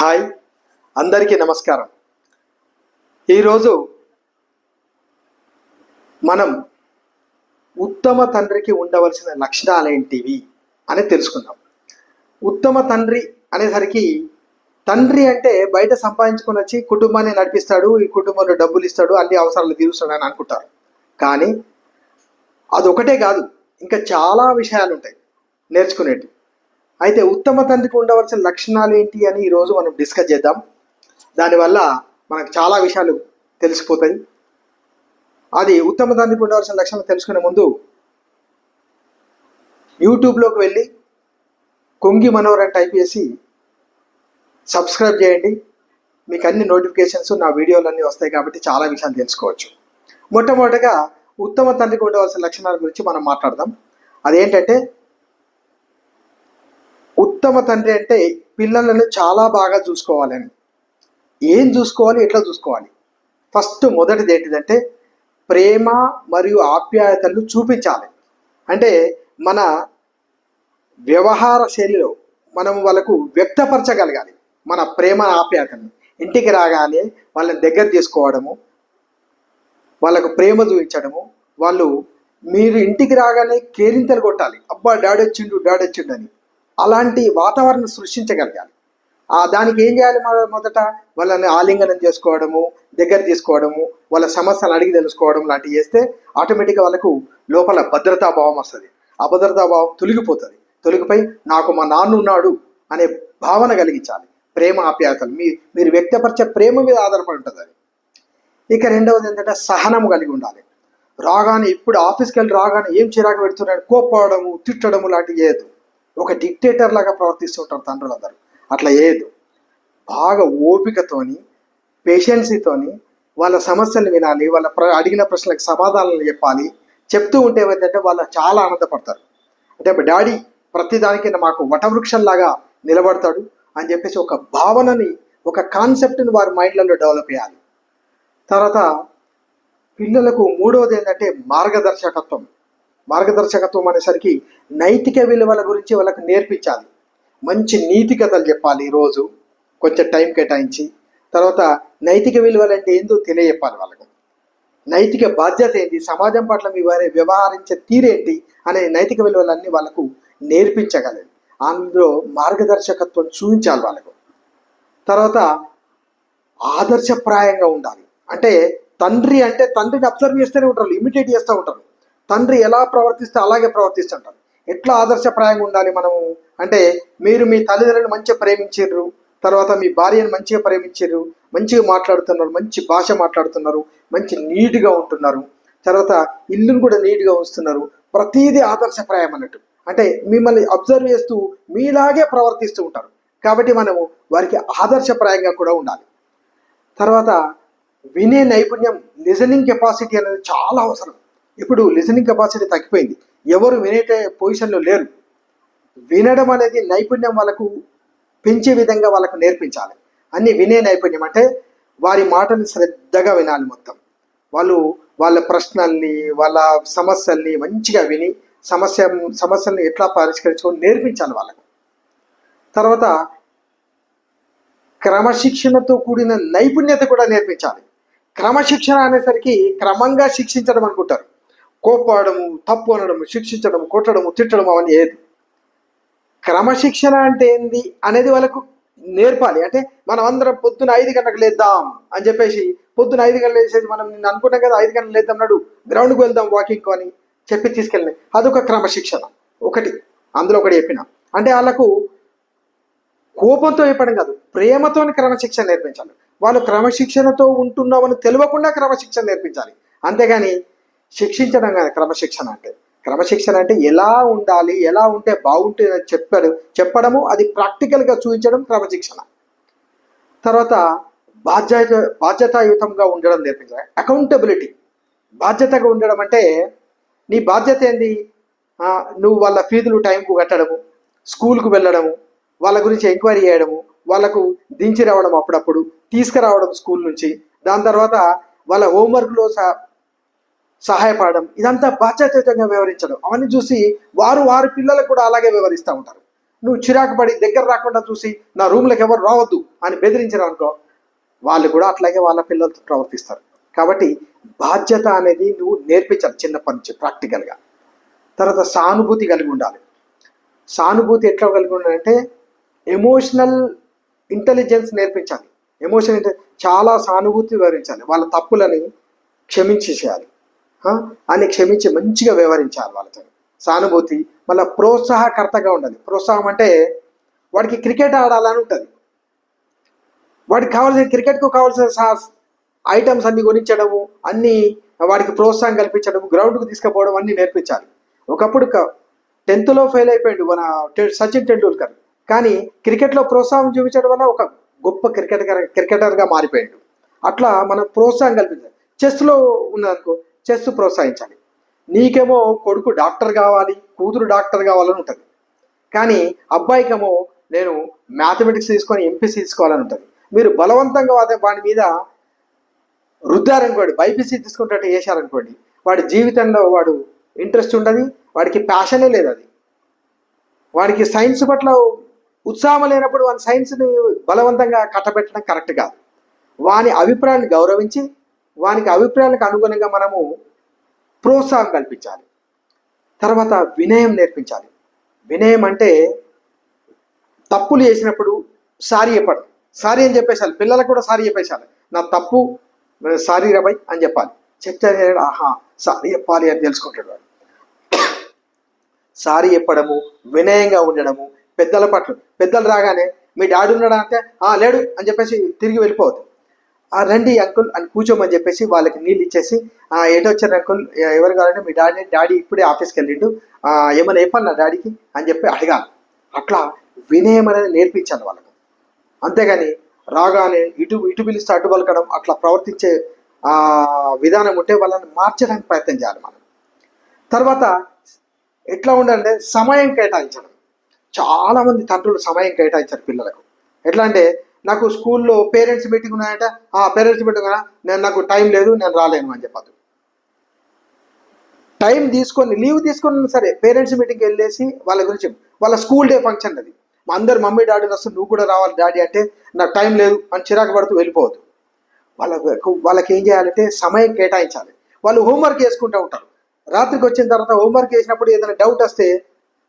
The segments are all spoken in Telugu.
హాయ్. అందరికీ నమస్కారం. ఈరోజు మనం ఉత్తమ తండ్రికి ఉండవలసిన లక్షణాలు ఏంటివి అని తెలుసుకుందాం. ఉత్తమ తండ్రి అనేసరికి తండ్రి అంటే బయట సంపాదించుకొని వచ్చి కుటుంబాన్ని నడిపిస్తాడు ఈ కుటుంబంలో డబ్బులు ఇస్తాడు అన్ని అవసరాలు తీరుస్తాడు అని అనుకుంటారు. కానీ అదొకటే కాదు ఇంకా చాలా విషయాలు ఉంటాయి నేర్చుకునేటివి. అయితే ఉత్తమ తండ్రికి ఉండవలసిన లక్షణాలు ఏంటి అని ఈరోజు మనం డిస్కస్ చేద్దాం. దానివల్ల మనకు చాలా విషయాలు తెలిసిపోతాయి. అది ఉత్తమ తండ్రికి ఉండవలసిన లక్షణాలు తెలుసుకునే ముందు యూట్యూబ్లోకి వెళ్ళి కొంగి మనోహర్ అని టైప్ చేసి సబ్స్క్రైబ్ చేయండి. మీకు అన్ని నోటిఫికేషన్స్ నా వీడియోలన్నీ వస్తాయి కాబట్టి చాలా విషయాలు తెలుసుకోవచ్చు. మొట్టమొదటగా ఉత్తమ తండ్రికి ఉండవలసిన లక్షణాల గురించి మనం మాట్లాడదాం. అదేంటంటే ఉత్తమ తండ్రి అంటే పిల్లలను చాలా బాగా చూసుకోవాలని ఏం చూసుకోవాలి ఎట్లా చూసుకోవాలి? ఫస్ట్ మొదటిది ఏంటిదంటే ప్రేమ మరియు ఆప్యాయతలను చూపించాలి. అంటే మన వ్యవహార శైలిలో మనం వాళ్ళకు వ్యక్తపరచగలగాలి. మన ప్రేమ ఆప్యాయతను ఇంటికి రాగానే వాళ్ళని దగ్గర తీసుకోవడము వాళ్ళకు ప్రేమ చూపించడము వాళ్ళు మీరు ఇంటికి రాగానే కేరింతలు కొట్టాలి. అబ్బా డాడీ వచ్చిండు డాడీ వచ్చిండు అని. అలాంటి వాతావరణం సృష్టించగలగాలి. ఆ దానికి ఏం చేయాలి మొదట వాళ్ళని ఆలింగనం చేసుకోవడము దగ్గర తీసుకోవడము వాళ్ళ సమస్యలు అడిగి తెలుసుకోవడం లాంటివి చేస్తే ఆటోమేటిక్గా వాళ్ళకు లోపల భద్రతా భావం వస్తుంది. అభద్రతా భద్రతా భావం తొలగిపోతుంది. తొలగిపోయి నాకు మా నాన్న ఉన్నాడు అనే భావన కలిగించాలి. ప్రేమ ఆప్యాయతలు. మీ మీరు వ్యక్తపరిచే ప్రేమ మీద ఆధారపడి ఉంటుంది అది. ఇక రెండవది ఏంటంటే సహనం కలిగి ఉండాలి. రాగానే ఇప్పుడు ఆఫీస్కి వెళ్ళి రాగానే ఏం చిరాకు పెడుతున్నాడు? కోప్పడము తిట్టడము లాంటివి చేయదు ఒక డిక్టేటర్ లాగా ప్రవర్తిస్తుంటారు తండ్రులందరూ. అట్లా ఏదు బాగా ఓపికతోని పేషెన్సీతోని వాళ్ళ సమస్యలు వినాలి వాళ్ళ ప్ర అడిగిన ప్రశ్నలకు సమాధానాలు చెప్పాలి. చెప్తూ ఉంటే ఏమైందంటే వాళ్ళు చాలా ఆనందపడతారు. అంటే డాడీ ప్రతిదానికి మాకు వటవృక్షంలాగా నిలబడతాడు అని చెప్పేసి ఒక భావనని ఒక కాన్సెప్ట్ని వారి మైండ్లలో డెవలప్ చేయాలి. తర్వాత పిల్లలకు మూడవది ఏంటంటే మార్గదర్శకత్వం. మార్గదర్శకత్వం అనేసరికి నైతిక విలువల గురించి వాళ్ళకు నేర్పించాలి. మంచి నీతి కథలు చెప్పాలి రోజు కొంచెం టైం కేటాయించి. తర్వాత నైతిక విలువలు అంటే ఏందో తెలియజెప్పాలి వాళ్ళకు. నైతిక బాధ్యత ఏంటి సమాజం పట్ల మీ వారి వ్యవహరించే తీరేంటి అనే నైతిక విలువలన్నీ వాళ్ళకు నేర్పించగలరు. అందులో మార్గదర్శకత్వం చూపించాలి వాళ్ళకు. తర్వాత ఆదర్శప్రాయంగా ఉండాలి. అంటే తండ్రి అంటే తండ్రిని అబ్జర్వ్ చేస్తూనే ఉంటారు ఇమిటేట్ చేస్తూ ఉంటారు. తండ్రి ఎలా ప్రవర్తిస్తే అలాగే ప్రవర్తిస్తుంటారు. ఎట్లా ఆదర్శప్రాయంగా ఉండాలి మనము అంటే మీరు మీ తల్లిదండ్రులను మంచిగా ప్రేమించారు తర్వాత మీ భార్యను మంచిగా ప్రేమించారు మంచిగా మాట్లాడుతున్నారు మంచి భాష మాట్లాడుతున్నారు మంచి నీట్గా ఉంటున్నారు తర్వాత ఇల్లును కూడా నీట్గా ఉంచుతున్నారు. ప్రతిదీ ఆదర్శప్రాయం అన్నట్టు. అంటే మిమ్మల్ని అబ్జర్వ్ చేస్తూ మీలాగే ప్రవర్తిస్తూ ఉంటారు. కాబట్టి మనము వారికి ఆదర్శప్రాయంగా కూడా ఉండాలి. తర్వాత వినే నైపుణ్యం లిజనింగ్ కెపాసిటీ అనేది చాలా అవసరం. ఇప్పుడు లిజనింగ్ కెపాసిటీ తగ్గిపోయింది. ఎవరు వినేటే పొజిషన్లో లేరు. వినడం అనేది నైపుణ్యం వాళ్ళకు పెంచే విధంగా వాళ్ళకు నేర్పించాలి. అన్ని వినే నైపుణ్యం అంటే వారి మాటను శ్రద్ధగా వినాలి మొత్తం. వాళ్ళు వాళ్ళ ప్రశ్నల్ని వాళ్ళ సమస్యల్ని మంచిగా విని సమస్య సమస్యల్ని ఎట్లా పరిష్కరించుకొని నేర్పించాలి వాళ్ళకు. తర్వాత క్రమశిక్షణతో కూడిన నైపుణ్యత కూడా నేర్పించాలి. క్రమశిక్షణ అనేసరికి క్రమంగా శిక్షించడం అనుకుంటారు. కోప్పడము తప్పు అనడము శిక్షించడం కొట్టడము తిట్టడం అవన్నీ ఏది? క్రమశిక్షణ అంటే ఏంది అనేది వాళ్ళకు నేర్పాలి. అంటే మనం అందరం పొద్దున ఐదు గంటలకు లేద్దాం అని చెప్పేసి పొద్దున ఐదు గంటలు వేసేసి మనం నిన్ను అనుకున్నాం కదా ఐదు గంటలు లేద్దాం నాడు గ్రౌండ్కి వెళ్దాం వాకింగ్ అని చెప్పి తీసుకెళ్ళినాయి అదొక క్రమశిక్షణ. ఒకటి. అందులో ఒకటి చెప్పిన. అంటే వాళ్ళకు కోపంతో చెప్పడం కాదు ప్రేమతో క్రమశిక్షణ నేర్పించాలి. వాళ్ళు క్రమశిక్షణతో ఉంటున్నామని తెలియకుండా క్రమశిక్షణ నేర్పించాలి. అంతేగాని శిక్షించడం కాదు క్రమశిక్షణ అంటే. క్రమశిక్షణ అంటే ఎలా ఉండాలి ఎలా ఉంటే బాగుంటుంది అని చెప్పాడు చెప్పడము అది ప్రాక్టికల్గా చూపించడం క్రమశిక్షణ. తర్వాత బాధ్యత బాధ్యతాయుతంగా ఉండడం నేర్పించాలి అకౌంటబిలిటీ. బాధ్యతగా ఉండడం అంటే నీ బాధ్యత ఏంది? నువ్వు వాళ్ళ ఫీజులు టైంకు కట్టడము స్కూల్కు వెళ్ళడము వాళ్ళ గురించి ఎంక్వైరీ చేయడము వాళ్ళకు దించి రావడం అప్పుడప్పుడు తీసుకురావడం స్కూల్ నుంచి. దాని తర్వాత వాళ్ళ హోంవర్క్లో సహా సహాయపడడం ఇదంతా బాధ్యతయుతంగా వివరించడం అవన్నీ చూసి వారు వారి పిల్లలకు కూడా అలాగే వ్యవహరిస్తూ ఉంటారు. నువ్వు చిరాకు పడి దగ్గర రాకుండా చూసి నా రూమ్లోకి ఎవరు రావద్దు అని బెదిరించారు అనుకో వాళ్ళు కూడా అట్లాగే వాళ్ళ పిల్లలతో ప్రవర్తిస్తారు. కాబట్టి బాధ్యత అనేది నువ్వు నేర్పించాలి చిన్నప్పటి నుంచి ప్రాక్టికల్గా. తర్వాత సానుభూతి కలిగి ఉండాలి. సానుభూతి ఎట్లా కలిగి ఉండాలంటే ఎమోషనల్ ఇంటెలిజెన్స్ నేర్పించాలి. ఎమోషన్ అంటే చాలా సానుభూతి వివరించాలి వాళ్ళ తప్పులని క్షమించేసేయాలి. అని క్షమించి మంచిగా వ్యవహరించాలి వాళ్ళతో. సానుభూతి మళ్ళీ ప్రోత్సాహకర్తగా ఉండాలి. ప్రోత్సాహం అంటే వాడికి క్రికెట్ ఆడాలని ఉంటుంది. వాడికి కావాల్సిన క్రికెట్కు కావాల్సిన సా- ఐటమ్స్ అన్ని కొనించడము అన్ని వాడికి ప్రోత్సాహం కల్పించడం గ్రౌండ్కు తీసుకుపోవడం అన్ని నేర్పించాలి. ఒకప్పుడు టెన్త్లో ఫెయిల్ అయిపోయాడు మన సచిన్ టెండూల్కర్. కానీ క్రికెట్లో ప్రోత్సాహం చూపించడం వల్ల ఒక గొప్ప క్రికెటర్ క్రికెటర్గా మారిపోయాడు. అట్లా మనం ప్రోత్సాహం కల్పించాలి. చెస్లో ఉన్నదనుకో చెస్ ప్రోత్సహించాలి. నీకేమో కొడుకు డాక్టర్ కావాలి కూతురు డాక్టర్ కావాలని ఉంటుంది. కానీ అబ్బాయికేమో నేను మ్యాథమెటిక్స్ తీసుకొని ఎంపీసీ తీసుకోవాలని ఉంటుంది. మీరు బలవంతంగా వాడి మీద రుద్దారనుకోండి బైపీసీ తీసుకుంటే చేశారనుకోండి వాడి జీవితంలో వాడు ఇంట్రెస్ట్ ఉండదు వాడికి ప్యాషనే లేదు అది. వాడికి సైన్స్ పట్ల ఉత్సాహం లేనప్పుడు వాడి సైన్స్ని బలవంతంగా కట్టబెట్టడం కరెక్ట్ కాదు. వాని అభిప్రాయాన్ని గౌరవించి వానికి అభిప్రాయాలకు అనుగుణంగా మనము ప్రోత్సాహం కల్పించాలి. తర్వాత వినయం నేర్పించాలి. వినయం అంటే తప్పులు చేసినప్పుడు సారీ చెప్పడం. సారీ అని చెప్పేసాలి పిల్లలకు కూడా సారీ చెప్పేసాలి నా తప్పు సారీ రబై అని చెప్పాలి. చెప్తే ఆహా సారీ చెప్పాలి అని తెలుసుకుంటాడు వాడు. సారీ చెప్పడము వినయంగా ఉండడము పెద్దల పట్ల పెద్దలు రాగానే మీ డాడీ ఉన్నాడా? అంటే ఆ లేడు అని చెప్పేసి తిరిగి వెళ్ళిపోవద్దు. రండి అంకుల్ అని కూర్చోమని చెప్పేసి వాళ్ళకి నీళ్ళు ఇచ్చేసి ఆ ఏటో వచ్చారు అంకుల్? ఎవరు కావాలంటే మీ డాడీ డాడీ ఇప్పుడే ఆఫీస్కి వెళ్ళిండు. ఏమైనా చెప్పాలి నా డాడీకి? అని చెప్పి అడగాలి అట్లా వినయం అనేది నేర్పించాలి వాళ్ళకు. అంతేగాని రాగానే ఇటు ఇటు పిలిస్తే అటు పలకడం అట్లా ప్రవర్తించే విధానం ఉంటే వాళ్ళని మార్చడానికి ప్రయత్నం చేయాలి మనం. తర్వాత ఎట్లా ఉండాలంటే సమయం కేటాయించడం. చాలా మంది తండ్రులు సమయం కేటాయించారు పిల్లలకు. ఎట్లా అంటే నాకు స్కూల్లో పేరెంట్స్ మీటింగ్ ఉన్నాయంట. ఆ పేరెంట్స్ మీటింగ్ ఉన్నా నేను నాకు టైం లేదు నేను రాలేను అని చెప్పదు టైం తీసుకొని లీవ్ తీసుకొని సరే పేరెంట్స్ మీటింగ్కి వెళ్ళేసి వాళ్ళ గురించి వాళ్ళ స్కూల్ డే ఫంక్షన్ అది. అందరు మమ్మీ డాడీ వస్తే నువ్వు కూడా రావాలి డాడీ అంటే నాకు టైం లేదు అని చిరాకు పడుతూ వెళ్ళిపోవద్దు. వాళ్ళకు వాళ్ళకి ఏం చేయాలంటే సమయం కేటాయించాలి. వాళ్ళు హోంవర్క్ చేసుకుంటూ ఉంటారు. రాత్రికి వచ్చిన తర్వాత హోంవర్క్ చేసినప్పుడు ఏదైనా డౌట్ వస్తే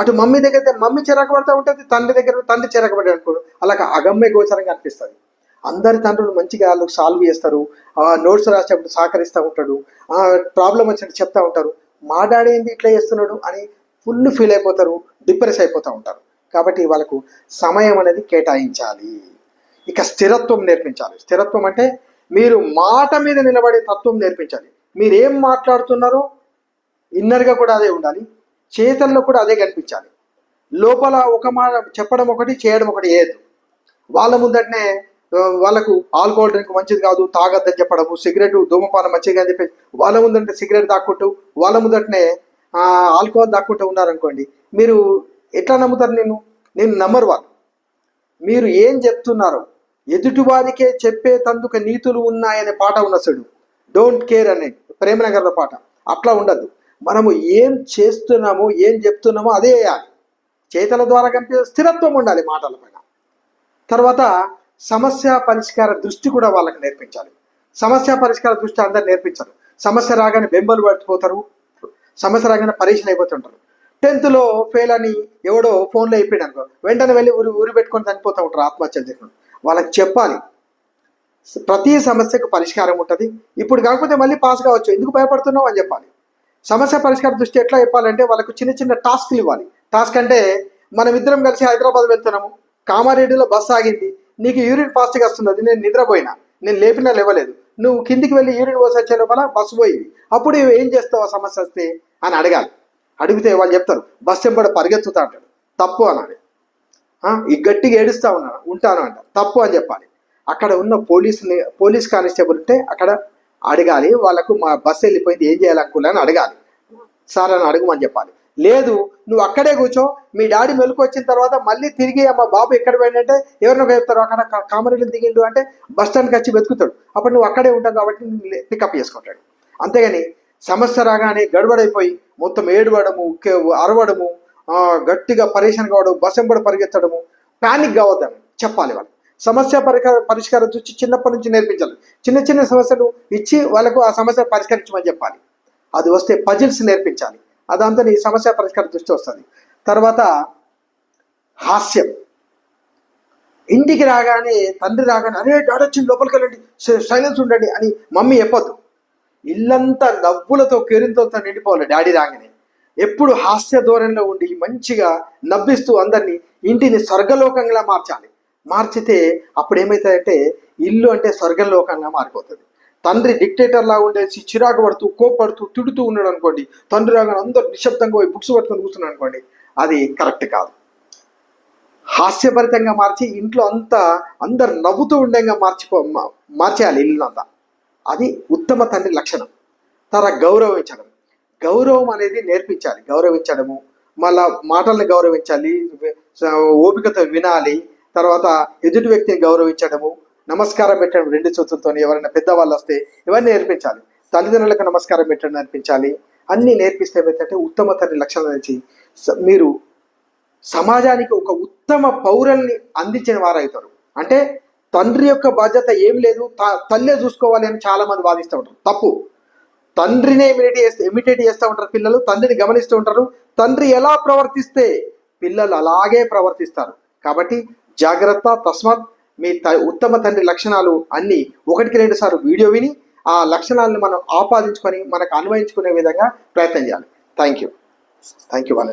అటు మమ్మీ దగ్గర మమ్మీ చిరాకు పడుతూ ఉంటుంది తండ్రి దగ్గర తండ్రి చిరాకు పడే అనుకోడు. అలా అగమ్య గోచరంగా అనిపిస్తుంది. అందరి తండ్రులు మంచిగా వాళ్ళకి సాల్వ్ చేస్తారు. నోట్స్ రాసేటప్పుడు సహకరిస్తూ ఉంటాడు. ప్రాబ్లం వచ్చినట్టు చెప్తా ఉంటారు. మా డాడీ ఏంది ఇట్లా చేస్తున్నాడు అని ఫుల్ ఫీల్ అయిపోతారు డిప్రెస్ అయిపోతూ ఉంటారు. కాబట్టి వాళ్ళకు సమయం అనేది కేటాయించాలి. ఇక స్థిరత్వం నేర్పించాలి. స్థిరత్వం అంటే మీరు మాట మీద నిలబడే తత్వం నేర్పించాలి. మీరు ఏం మాట్లాడుతున్నారో ఇన్నర్గా కూడా అదే ఉండాలి. చేతల్లో కూడా అదే కనిపించాలి. లోపల ఒక మాట చెప్పడం ఒకటి చేయడం ఒకటి ఏదు? వాళ్ళ ముందటనే వాళ్ళకు ఆల్కహాల్ డ్రింక్ మంచిది కాదు తాగద్దని చెప్పడము సిగరెట్ ధూమపానం మంచిది అని చెప్పి వాళ్ళ ముందంటే సిగరెట్ దాక్కుంటూ వాళ్ళ ముందటనే ఆల్కహాల్ దాక్కుంటూ ఉన్నారనుకోండి మీరు ఎట్లా నమ్ముతారు నేను నేను నమ్మరు వాళ్ళు. మీరు ఏం చెప్తున్నారో ఎదుటివారికే చెప్పేతందుకు నీతులు ఉన్నాయనే పాట ఉన్న చూడు డోంట్ కేర్ అనే ప్రేమనగర్ల పాట. అట్లా ఉండదు మనము ఏం చేస్తున్నామో ఏం చెప్తున్నామో అదే వేయాలి చేతల ద్వారా కనిపే స్థిరత్వం ఉండాలి మాటల పైన. తర్వాత సమస్య పరిష్కార దృష్టి కూడా వాళ్ళకి నేర్పించాలి. సమస్య పరిష్కార దృష్టి అందరు నేర్పించారు. సమస్య రాగానే బెంబలు పడిపోతారు సమస్య రాగానే పరీక్షలు అయిపోతుంటారు. టెన్త్లో ఫెయిల్ అని ఎవడో ఫోన్లో అయిపోయాడు అనుకో వెంటనే వెళ్ళి ఊరి ఊరి పెట్టుకొని చనిపోతూ ఉంటారు ఆత్మహత్యలు చేసుకుంటారు వాళ్ళకి చెప్పాలి. ప్రతి సమస్యకు పరిష్కారం ఉంటుంది. ఇప్పుడు కాకపోతే మళ్ళీ పాస్ కావచ్చు. ఎందుకు భయపడుతున్నావు అని చెప్పాలి. సమస్య పరిష్కార దృష్టి ఎట్లా చెప్పాలంటే వాళ్ళకు చిన్న చిన్న టాస్క్లు ఇవ్వాలి. టాస్క్ అంటే మనం ఇద్దరం కలిసి హైదరాబాద్ వెళ్తున్నాము. కామారెడ్డిలో బస్సు ఆగింది. నీకు యూరిన్ ఫాస్ట్గా వస్తుంది. అది నేను నిద్రపోయినా. నేను లేపినా లేవలేదు. నువ్వు కిందికి వెళ్ళి యూరిన్ పోసి వచ్చే లోపల బస్సు పోయింది. అప్పుడు ఏం చేస్తావు ఆ సమస్య వస్తే? అని అడగాలి. అడిగితే వాళ్ళు చెప్తారు బస్సు ఎంబడ పరిగెత్తుతా అంటాడు. తప్పు అన్నాడు. ఈ గట్టిగా ఏడుస్తా ఉన్నాను ఉంటాను అంట. తప్పు అని చెప్పాలి. అక్కడ ఉన్న పోలీసుని పోలీస్ కానిస్టేబుల్ ఉంటే అక్కడ అడగాలి వాళ్ళకు మా బస్సు వెళ్ళిపోయింది ఏం చేయాలి అని అడగాలి. సార్ అని అడుగుమని చెప్పాలి. లేదు నువ్వు అక్కడే కూర్చో మీ డాడీ మెలకు వచ్చిన తర్వాత మళ్ళీ తిరిగి మా బాబు ఎక్కడ పోయిందంటే ఎవరినో చెప్తారు అక్కడ కామరేళ్ళు దిగిండు అంటే బస్ స్టాండ్కి వచ్చి వెతుకుతాడు. అప్పుడు నువ్వు అక్కడే ఉంటావు కాబట్టి పికప్ చేసుకుంటాడు. అంతేగాని సమస్య రాగానే గడబడైపోయి మొత్తం ఏడవడము అరవడము గట్టిగా పరేషాన్ కావడం బసంబడి పరిగెత్తడము పానిక్ కావద్దని చెప్పాలి వాళ్ళు. సమస్య పరిక పరిష్కారం చూసి చిన్నప్పటి నుంచి నేర్పించాలి. చిన్న చిన్న సమస్యలు ఇచ్చి వాళ్ళకు ఆ సమస్య పరిష్కరించమని చెప్పాలి. అది వస్తే పజిల్స్ నేర్పించాలి. అదంతా నీ సమస్య పరిష్కారం దృష్టి వస్తుంది. తర్వాత హాస్యం. ఇంటికి రాగానే తండ్రి రాగానే అరే డాడీ వచ్చింది లోపలికి వెళ్ళండి సైలెన్స్ ఉండండి అని మమ్మీ చెప్పొద్దు. ఇల్లంతా నవ్వులతో కెరింతలతో నిండిపోవాలి డాడీ రాగానే. ఎప్పుడు హాస్య ధోరణిలో ఉండి మంచిగా నవ్విస్తూ అందరినీ ఇంటిని స్వర్గలోకంగా మార్చాలి. మార్చితే అప్పుడు ఏమవుతుందంటే ఇల్లు అంటే స్వర్గలోకంగా మారిపోతుంది. తండ్రి డిక్టేటర్ లాగా ఉండేసి చిరాకు పడుతూ కోపడుతూ తిడుతూ ఉన్నాడు అనుకోండి తండ్రి రాగానే అందరు నిశ్శబ్దంగా పోయి బుక్స్ పట్టుకొని కూర్చున్నాడు అనుకోండి అది కరెక్ట్ కాదు. హాస్యభరితంగా మార్చి ఇంట్లో అంతా అందరు నవ్వుతూ ఉండేగా మార్చిపో మార్చేయాలి ఇల్లు అంతా అది ఉత్తమ తండ్రి లక్షణం. తర్వాత గౌరవించడం. గౌరవం అనేది నేర్పించాలి. గౌరవించడము. మళ్ళా మాటల్ని గౌరవించాలి ఓపికతో వినాలి తర్వాత ఎదుటి వ్యక్తిని గౌరవించడము నమస్కారం పెట్టడం రెండు చేతులతో ఎవరైనా పెద్దవాళ్ళు వస్తే ఇవన్నీ నేర్పించాలి. తల్లిదండ్రులకు నమస్కారం పెట్టడం నేర్పించాలి. అన్నీ నేర్పిస్తే ఏమైతే ఉత్తమ తండ్రి లక్షణాలు నుంచి మీరు సమాజానికి ఒక ఉత్తమ పౌరుల్ని అందించిన వారవుతారు. అంటే తండ్రి యొక్క బాధ్యత ఏం లేదు త- తల్లే చూసుకోవాలి అని చాలా మంది వాదిస్తూ ఉంటారు. తప్పు. తండ్రినే ఇమిటేట్ చేస్తే ఇమిటేట్ చేస్తూ ఉంటారు పిల్లలు తండ్రిని గమనిస్తూ ఉంటారు. తండ్రి ఎలా ప్రవర్తిస్తే పిల్లలు అలాగే ప్రవర్తిస్తారు. కాబట్టి జాగ్రత్త తస్మాత్. మీ త- ఉత్తమ తండ్రి లక్షణాలు అన్నీ ఒకటికి రెండు సార్లు వీడియో విని ఆ లక్షణాలను మనం ఆపాదించుకొని మనకు అన్వయించుకునే విధంగా ప్రయత్నం చేయాలి. థ్యాంక్ యూ థ్యాంక్ యూ వాళ్ళ